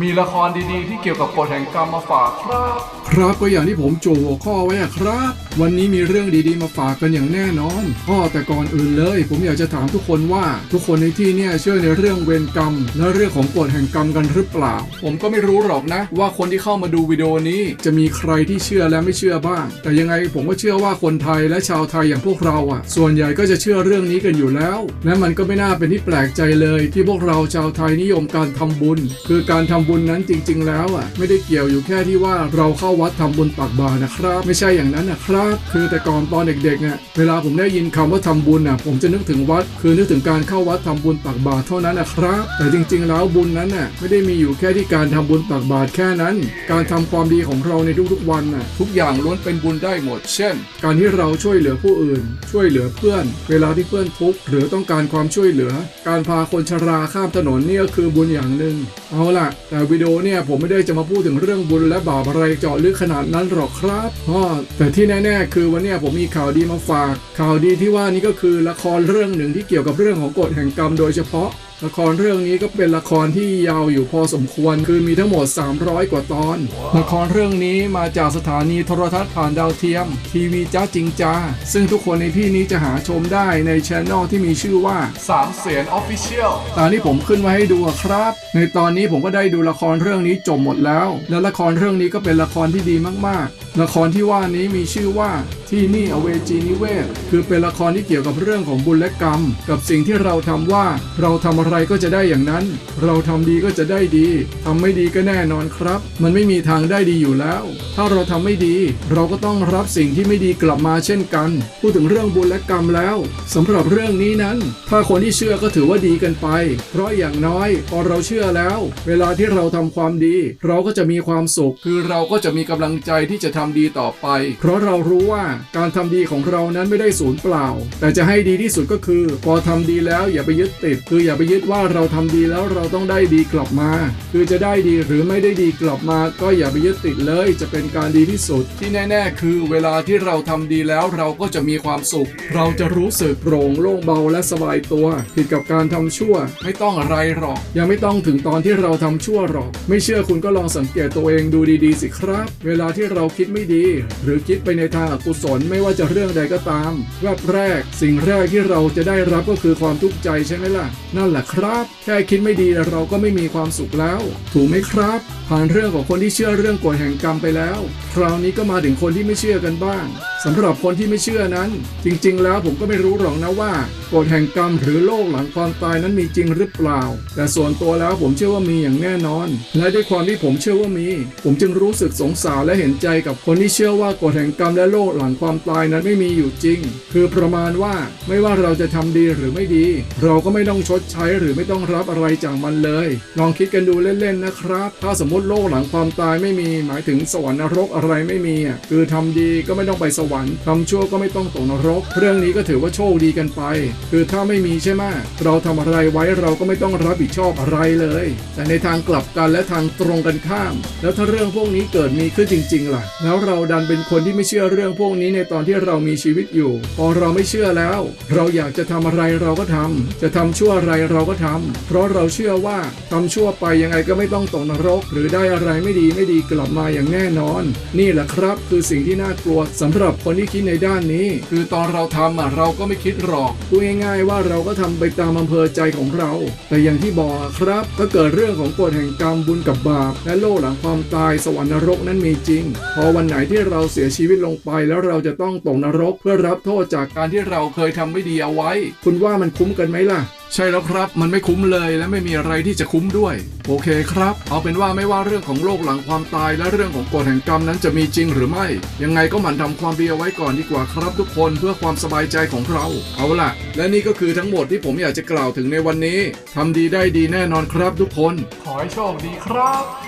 มีละครดีๆ ที่เกี่ยวกับกฎแห่งกรรมมาฝากครับ ครับก็อย่างที่ผมจูหัวข้อไว้อะครับ วันนี้มีเรื่องดีๆมาฝากกันอย่างแน่นอนอ้อแต่ก่อนอื่นเลย ผมอยากจะถามทุกคนว่า ทุกคนในที่เนี่ยเชื่อในเรื่องเวรกรรม และเรื่องของกฎแห่งกรรมกันหรือเปล่า ผมก็ไม่รู้หรอกนะ ว่าคนที่เข้ามาดูวิดีโอนี้ จะมีใครที่เชื่อและไม่เชื่อบ้าง แต่ยังไงผมก็เชื่อว่าคนไทยและชาวไทยอย่างพวกเราอะส่วนใหญ่ก็จะเชื่อเรื่องนี้กันอยู่แล้ว และมันก็ไม่น่าเป็นที่แปลกใจเลย ที่พวกเราชาวไทยนิยมการทำบุญ คือการทำบุญนั้นจริง ๆ แล้วอะไม่ได้เกี่ยวอยู่แค่ที่ว่าเราเข้าวัดทำบุญตักบาตรนะครับ ไม่ใช่อย่างนั้นนะครับ คือแต่ก่อนตอนเด็กๆอะเวลาผมได้ยินคำว่าทำบุญอะผมจะนึกถึงวัด คือนึกถึงการเข้าวัดทำบุญตักบาตรเท่านั้นนะครับ แต่จริง ๆ แล้วบุญนั้นน่ะไม่ได้มีอยู่แค่ที่การทำบุญตักบาตรแค่นั้น การทำความดีของเราในทุกๆวันน่ะทุกอย่างล้วนเป็นบุญได้หมด เช่น การที่เราช่วยเหลือผู้อื่น ช่วยเหลือเพื่อน เวลาที่เพื่อนทุกข์หรือต้องการความช่วยเหลือ การพาคนชราข้ามถนนเนี่ยก็คือบุญอย่างหนึ่งเอาล่ะแต่วิดีโอเนี่ยผมไม่ได้จะมาพูดถึงเรื่องบุญและบาปอะไรเจาะลึกขนาดนั้นหรอกครับแต่ที่แน่ๆ คือวันนี้ผมมีข่าวดีมาฝาก ข่าวดีที่ว่านี้ก็คือละครเรื่องหนึ่งที่เกี่ยวกับเรื่องของกฎแห่งกรรมโดยเฉพาะ ละครเรื่องนี้ก็เป็นละครที่ยาวอยู่พอสมควรคือมีทั้งหมด 300 กว่าตอน ละครเรื่องนี้มาจากสถานีโทรทัศน์ผ่านดาวเทียม ทีวีจ้าจริงจ้า ซึ่งทุกคนในที่นี้จะหาชมได้ในช anel ที่มีชื่อว่าสามเสียนออฟฟิเชียลตามที่ผมขึ้นมาให้ดูอะครับ ในตอนนี้ผมก็ได้ดูละครเรื่องนี้จบหมดแล้ว และละครเรื่องนี้ก็เป็นละครที่ดีมากๆ ละครที่ว่านี้มีชื่อว่า ที่นี่อเวจีนิเวศ คือเป็นละครที่เกี่ยวกับเรื่องของบุญและกรรม กับสิ่งที่เราทำว่า เราทำอะไรก็จะได้อย่างนั้น เราทำดีก็จะได้ดีทำไม่ดีก็แน่นอนครับ มันไม่มีทางได้ดีอยู่แล้ว ถ้าเราทำไม่ดี เราก็ต้องรับสิ่งที่ไม่ดีกลับมาเช่นกัน พูดถึงเรื่องบุญและกรรมแล้วสำหรับเรื่องนี้นั้น ถ้าคนที่เชื่อก็ถือว่าดีกันไป เพราะอย่างน้อยพอเราเชื่อแล้ว เวลาที่เราทำความดี เราก็จะมีความสุข คือเราก็จะมีกำลังใจที่จะทำดีต่อไป เพราะเรารู้ว่าการทำดีของเรานั้นไม่ได้สูญเปล่า แต่จะให้ดีที่สุดก็คือ พอทำดีแล้วอย่าไปยึดติด คืออย่าไปยึดว่าเราทำดีแล้วเราต้องได้ดีกลับมา คือจะได้ดีหรือไม่ได้ดีกลับมา ก็อย่าไปยึดติดเลย จะเป็นการดีที่สุด ที่แน่ ๆ คือ เวลาที่เราทำดีแล้วเราก็จะมีความสุข เราจะรู้สึกโปร่งโล่งเบาและสบายตัว ผิดกับการทำชั่ว ไม่ต้องอะไรหรอก ยังไม่ต้องถึงตอนที่เราทำชั่วหรอก ไม่เชื่อคุณก็ลองสังเกตตัวเองดูดีๆสิครับ เวลาที่เราคิดไม่ดี หรือคิดไปในทางอกุศนไม่ว่าจะเรื่องใดก็ตามแวบแรก สิ่งแรกที่เราจะได้รับก็คือความทุกข์ใจใช่ไหมล่ะ นั่นแหละครับ แค่คิดไม่ดีเราก็ไม่มีความสุขแล้ว ถูกไหมครับ ผ่านเรื่องของคนที่เชื่อเรื่องกฎแห่งกรรมไปแล้ว คราวนี้ก็มาถึงคนที่ไม่เชื่อกันบ้างสำหรับคนที่ไม่เชื่อนั้น จริงๆ แล้วผมก็ไม่รู้หรอกนะว่ากฎแห่งกรรมหรือโลกหลังความตายนั้นมีจริงหรือเปล่า แต่ส่วนตัวแล้วผมเชื่อว่ามีอย่างแน่นอน และด้วยความที่ผมเชื่อว่ามี ผมจึงรู้สึกสงสารและเห็นใจกับคนที่เชื่อว่ากฎแห่งกรรมและโลกหลังความตายนั้นไม่มีอยู่จริง คือประมาณว่าไม่ว่าเราจะทำดีหรือไม่ดี เราก็ไม่ต้องชดใช้หรือไม่ต้องรับอะไรจากมันเลย ลองคิดกันดูเล่นๆนะครับ ถ้าสมมติโลกหลังความตายไม่มี หมายถึงสวรรค์นรกอะไรไม่มีคือทำดีก็ไม่ต้องไปสวรรค์ทำชั่วก็ไม่ต้องตกนรก เรื่องนี้ก็ถือว่าโชคดีกันไป คือถ้าไม่มีใช่ไหมเราทำอะไรไว้เราก็ไม่ต้องรับผิดชอบอะไรเลย แต่ในทางกลับกันและทางตรงกันข้าม แล้วถ้าเรื่องพวกนี้เกิดมีขึ้นจริง ๆ ล่ะ แล้วเราดันเป็นคนที่ไม่เชื่อเรื่องพวกนี้ในตอนที่เรามีชีวิตอยู่ พอเราไม่เชื่อแล้ว เราอยากจะทำอะไรเราก็ทำจะทำชั่วอะไรเราก็ทำเพราะเราเชื่อว่าทำชั่วไปยังไงก็ไม่ต้องตกนรก หรือได้อะไรไม่ดีไม่ดีกลับมาอย่างแน่นอน นี่แหละครับ คือสิ่งที่น่ากลัวสำหรับคนที่คิดในด้านนี้ คือตอนเราทำอะเราก็ไม่คิดหรอกพูดง่ายๆว่าเราก็ทำไปตามอำเภอใจของเรา แต่อย่างที่บอกครับ ก็เกิดเรื่องของกฎแห่งกรรมบุญกับบาป และโลกหลังความตายสวรรค์นรกนั้นมีจริง พอวันไหนที่เราเสียชีวิตลงไปแล้วเราจะต้องตกนรก เพื่อรับโทษจากการที่เราเคยทำไม่ดีเอาไว้ คุณว่ามันคุ้มกันไหมล่ะ ใช่แล้วครับ มันไม่คุ้มเลยและไม่มีอะไรที่จะคุ้มด้วย โอเคครับ เอาเป็นว่าไม่ว่าเรื่องของโลกหลังความตายและเรื่องของกฎแห่งกรรมนั้นจะมีจริงหรือไม่ ยังไงก็หมั่นทำความดีเอาไว้ก่อนดีกว่าครับทุกคนเพื่อความสบายใจของเรา เอาล่ะ และนี่ก็คือทั้งหมดที่ผมอยากจะกล่าวถึงในวันนี้ทำดีได้ดีแน่นอนครับทุกคน ขอให้โชคดีครับ